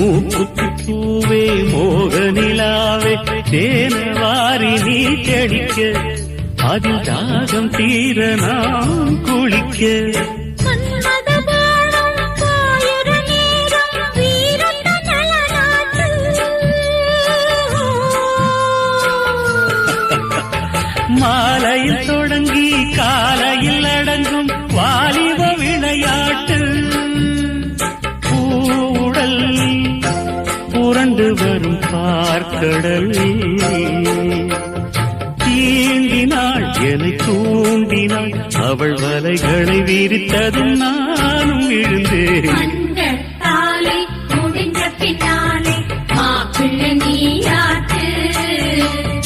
மூக்குத்தி பூவே மோக நிலாவே தேனவாரி நீ தெளிக்க அதில் தாகம் தீர நாம் குளிக்க. மாலையில் தொடங்கி காலையில் அடங்கும் வாலிப விளையாட்டு. பூ உடல் புரண்டு வரும் பார்க்கடலே. தீண்டினாள் என தூண்டினாள். அவள் வலைகளை விரித்ததும் நானும் விழுந்தேன்.